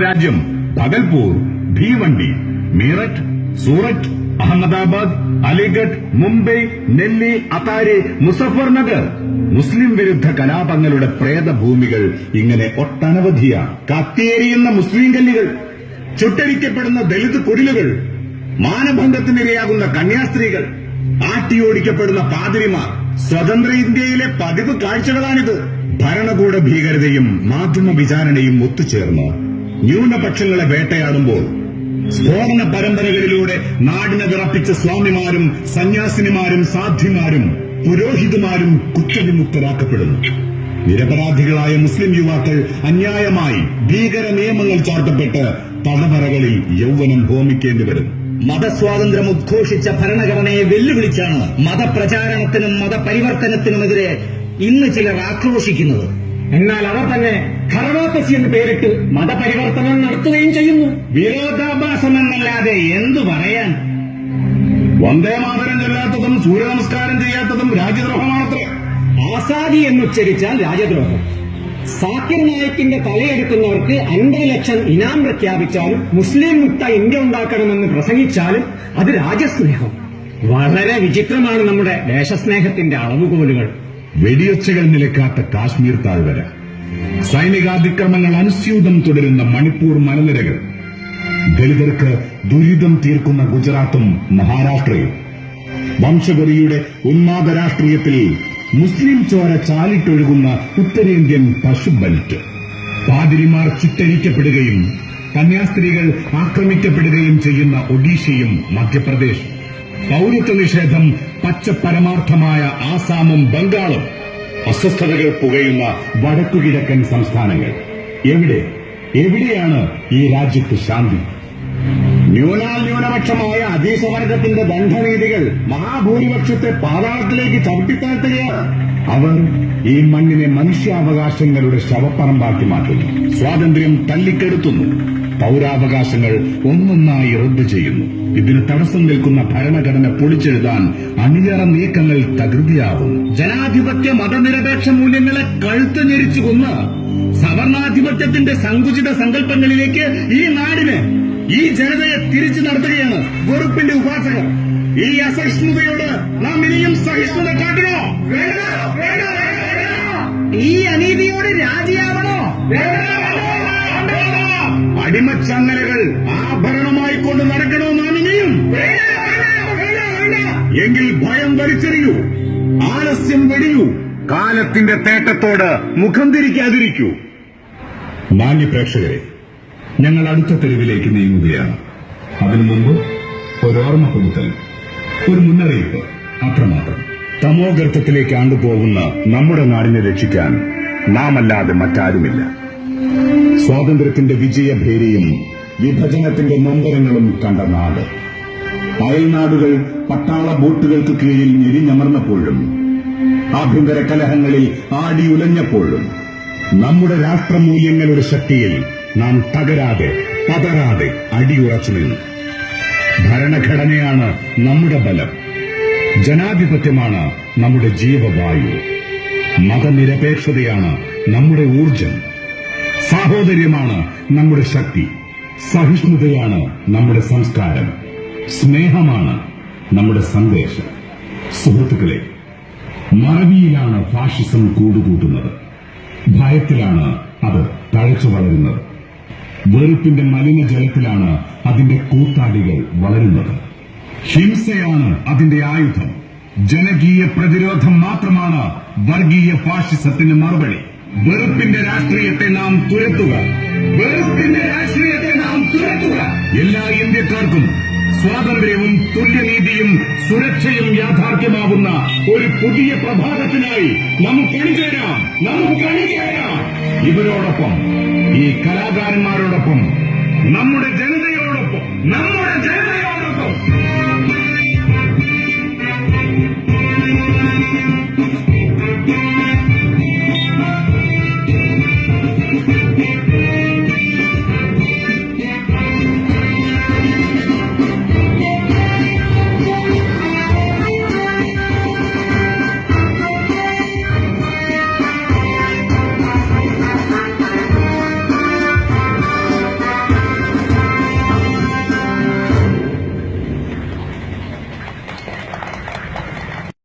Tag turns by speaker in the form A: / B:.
A: രാജ്യം ഭഗൽപൂർ ഭീവണ്ടി മീററ്റ് സൂററ്റ് അഹമ്മദാബാദ് അലിഗഡ് മുംബൈ നെല്ലി അതാരി മുസഫർനഗർ. മുസ്ലിം വിരുദ്ധ കലാപങ്ങളുടെ പ്രേതഭൂമികൾ ഇങ്ങനെ ഒട്ടനവധിയാണ് കത്തിയേരിയുന്ന മുസ്ലിം കല്ലികൾ ചുട്ടരിക്കപ്പെടുന്ന ദളിത് കുടിലുകൾ മാനഭംഗത്തിനിരയാകുന്ന കന്യാസ്ത്രീകൾ ആട്ടിയോടിക്കപ്പെടുന്ന പാതിരിമാർ. സ്വതന്ത്ര ഇന്ത്യയിലെ പതിവ് കാഴ്ചകളാണിത്. ഭരണകൂട ഭീകരതയും മാധ്യമ വിചാരണയും ഒത്തുചേർന്ന്. ന്യൂനപക്ഷങ്ങളെ വേട്ടയാടുമ്പോൾ സ്ഫോടന പരമ്പരകളിലൂടെ നാടിനെ വിറപ്പിച്ച സ്വാമിമാരും സന്യാസിനിമാരും സാധ്യമാരും പുരോഹിതമാരും കുറ്റവിമുക്തരാക്കപ്പെടുന്നു. നിരപരാധികളായ മുസ്ലിം യുവാക്കൾ അന്യായമായി ഭീകര നിയമങ്ങൾ ചാർത്തപ്പെട്ട് തടവറകളിൽ യൗവനം ഹോമിക്കേണ്ടി വരും
B: മതസ്വാതന്ത്ര്യം ഉദ്ഘോഷിച്ച ഭരണഘടനയെ വെല്ലുവിളിച്ചാണ് മതപ്രചാരണത്തിനും മതപരിവർത്തനത്തിനുമെതിരെ ഇന്ന് ചിലർ ആക്രോശിക്കുന്നത്.
C: എന്നാൽ അവർ തന്നെ ഘർവാപ്പസി എന്ന് പേരിട്ട് മതപരിവർത്തനം നടത്തുകയും ചെയ്യുന്നു.
A: വിരോധാഭാസം എന്നല്ലാതെ എന്തു പറയാൻ? വന്ദേ മാതരം ചൊല്ലാത്തതും സൂര്യ നമസ്കാരം ചെയ്യാത്തതും രാജ്യദ്രോഹമാണത്രേ.
C: ആസാദി എന്നുച്ചരിച്ചാൽ രാജ്യദ്രോഹം. സാക്കിർ നായിക്കിന്റെ തലയെടുക്കുന്നവർക്ക് അൻപത് ലക്ഷം ഇനാം പ്രഖ്യാപിച്ചാലും മുസ്ലിം മുക്ത ഇന്ത്യ ഉണ്ടാക്കണമെന്ന് പ്രസംഗിച്ചാലും അത് രാജ്യസ്നേഹം. വളരെ വിചിത്രമാണ് നമ്മുടെ ദേശസ്നേഹത്തിന്റെ അളവുകോലുകൾ.
A: വെടിയൊച്ചകൾ നിലക്കാത്ത കാശ്മീർ താഴ്വര. സൈനികാതിക്രമങ്ങൾ അനുസ്യൂതം തുടരുന്ന മണിപ്പൂർ മലനിരകൾ. ദളിതർക്ക് ദുരിതം തീർക്കുന്ന ഗുജറാത്തും മഹാരാഷ്ട്രയും. വംശഗറിയുടെ ഉന്മാദ രാഷ്ട്രീയത്തിൽ മുസ്ലിം ചോര ചാലിട്ടൊഴുകുന്ന ഉത്തരേന്ത്യൻ പശുബലിറ്റ് പാതിരിമാർ ചുറ്റരിക്കപ്പെടുകയും കന്യാസ്ത്രീകൾ ആക്രമിക്കപ്പെടുകയും ചെയ്യുന്ന ഒഡീഷയും മധ്യപ്രദേശ്. പൌരത്വ നിഷേധം പച്ച പരമാർത്ഥമായ ആസാമും ബംഗാളും അസ്വസ്ഥതകൾ പുകയുന്ന വടക്കുകിഴക്കൻ സംസ്ഥാനങ്ങൾ. എവിടെ? എവിടെയാണ് ഈ രാജ്യത്ത് ശാന്തി? ന്യൂനാൽ ന്യൂനപക്ഷമായ അതീശവർഗത്തിന്റെ ദണ്ഡനീതികൾ മഹാഭൂരിപക്ഷത്തെ പാതാളത്തിലേക്ക് ചവിട്ടിത്താഴ്ത്തുകയാണ്. അവർ ഈ മണ്ണിനെ മനുഷ്യാവകാശങ്ങളുടെ ശവപ്പറമ്പാക്കി മാറ്റുന്നു. സ്വാതന്ത്ര്യം തല്ലിക്കെടുത്തുന്നു. പൗരാവകാശങ്ങൾ ഒന്നൊന്നായി റദ്ദു ചെയ്യുന്നു. ഇതിന് തടസ്സം നിൽക്കുന്ന ഭരണഘടന പൊളിച്ചെഴുതാൻ അണിയറ നീക്കങ്ങൾ തകൃതിയാവുന്നു. ജനാധിപത്യ മതനിരപേക്ഷ മൂല്യങ്ങളെ കഴുത്ത് ഞെരിച്ചു കൊന്ന് സവർണാധിപത്യത്തിന്റെ സങ്കുചിത സങ്കല്പങ്ങളിലേക്ക് ഈ നാടിനെ ഈ ജനതയെ തിരിച്ചു നടത്തുകയാണ് വെറുപ്പിന്റെ ഉപാസകർ. ഈ അസഹിഷ്ണുതയോട് നാം ഇനിയും സഹിഷ്ണുത കാട്ടണോ വേണ്ട, വേണ്ട, വേണ്ട.
C: ഈ അനീതിയോട് രാജിയാവണോ?
A: അടിമച്ചങ്ങലകൾ ആഭരണമായി കൊണ്ട് നടക്കണമെന്നാണ് നീയും. എങ്കിൽ ഭയം വലിച്ചെറിയൂ ആലസ്യം വെടിയൂ കാലത്തിന്റെ തേട്ടത്തോട് മുഖം തിരിക്കാതിരിക്കൂ. മാന്യ പ്രേക്ഷകരെ ഞങ്ങൾ അടുത്ത തെരുവിലേക്ക് നീങ്ങുകയാണ്. അതിനു മുമ്പ് ഒരോർമ്മ പുതുക്കൽ ഒരു മുന്നറിയിപ്പ് അത്രമാത്രം. തമോഗർത്തത്തിലേക്ക് ആണ്ടുപോകുന്ന നമ്മുടെ നാടിനെ രക്ഷിക്കാൻ നാം അല്ലാതെ മറ്റാരുമില്ല. സ്വാതന്ത്ര്യത്തിന്റെ വിജയഭേരിയും വിഭജനത്തിന്റെ നൊമ്പരങ്ങളും കണ്ട നാട്. അയൽനാടുകൾ പട്ടാള ബോട്ടുകൾക്ക് കീഴിൽ ഞെരിഞ്ഞമർന്നപ്പോഴും ആഭ്യന്തര കലഹങ്ങളിൽ ആടിയുലഞ്ഞപ്പോഴും നമ്മുടെ രാഷ്ട്രമൂല്യങ്ങളുടെ ശക്തിയിൽ നാം തകരാതെ പതരാതെ അടിയുറച്ചു നിന്നു. ഭരണഘടനയാണ് നമ്മുടെ ബലം. ജനാധിപത്യമാണ് നമ്മുടെ ജീവവായു. മതനിരപേക്ഷതയാണ് നമ്മുടെ ഊർജം സാഹോദര്യമാണ് നമ്മുടെ ശക്തി. സഹിഷ്ണുതയാണ് നമ്മുടെ സംസ്കാരം. സ്നേഹമാണ് നമ്മുടെ സന്ദേശം. സുഹൃത്തുക്കളെ മറവിയിലാണ് ഫാഷിസം കൂടുകൂട്ടുന്നത്. ഭയത്തിലാണ് അത് തഴച്ചു വളരുന്നത്. വെറുപ്പിന്റെ മലിനജലത്തിലാണ് അതിന്റെ കൂത്താടികൾ വളരുന്നത്. ഹിംസയാണ് അതിന്റെ ആയുധം. ജനകീയ പ്രതിരോധം മാത്രമാണ് വർഗീയ ഫാഷിസത്തിന് മറുപടി. വെറുപ്പിന്റെ രാഷ്ട്രീയത്തെ നാം തുരത്തുക. വെറുപ്പിന്റെ രാഷ്ട്രീയത്തെ നാം തുരത്തുക. എല്ലാ ഇന്ത്യക്കാർക്കും സ്വാതന്ത്ര്യവും തുല്യനീതിയും സുരക്ഷയും യാഥാർത്ഥ്യമാവുന്ന ഒരു പുതിയ പ്രഭാതത്തിനായി നമുക്ക് അണിചേരാം. നമുക്ക് അണിചേരാം. ഇവരോടൊപ്പം ഈ കലാകാരന്മാരോടൊപ്പം നമ്മുടെ ജനതയോടൊപ്പം നമ്മുടെ ജനതയോടൊപ്പം